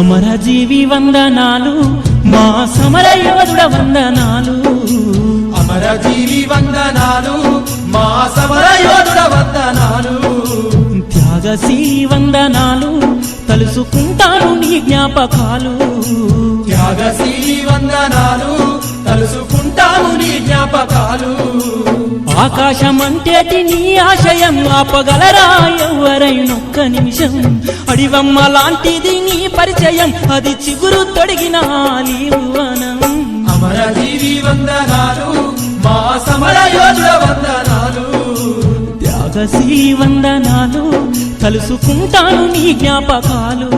అమరజీవి వందనాలు మా సమర యోధుడ వందనాలు. అమరజీవి వందనాలు మా సమర యోధుడ వందనాలు. త్యాగశీలి వందనాలు తలుసుకుంటాను నీ జ్ఞాపకాలు. త్యాగశీలి వందనాలు తలుసుకుంటాము నీ జ్ఞాపకాలు. ఆకాశమంటేటి నీ ఆశయం ఆపగలరా ఎవరైనొక్క నిమిషం. అడివమ్మ లాంటిది నీ పరిచయం. అది చిగురు తొడిగిన ఆలీవనం అమరజీవి వందనాలు మా సమర యోధుడ వందనాలు. త్యాగశీలి వందనాలు తలుసుకుంటాను నీ జ్ఞాపకాలు.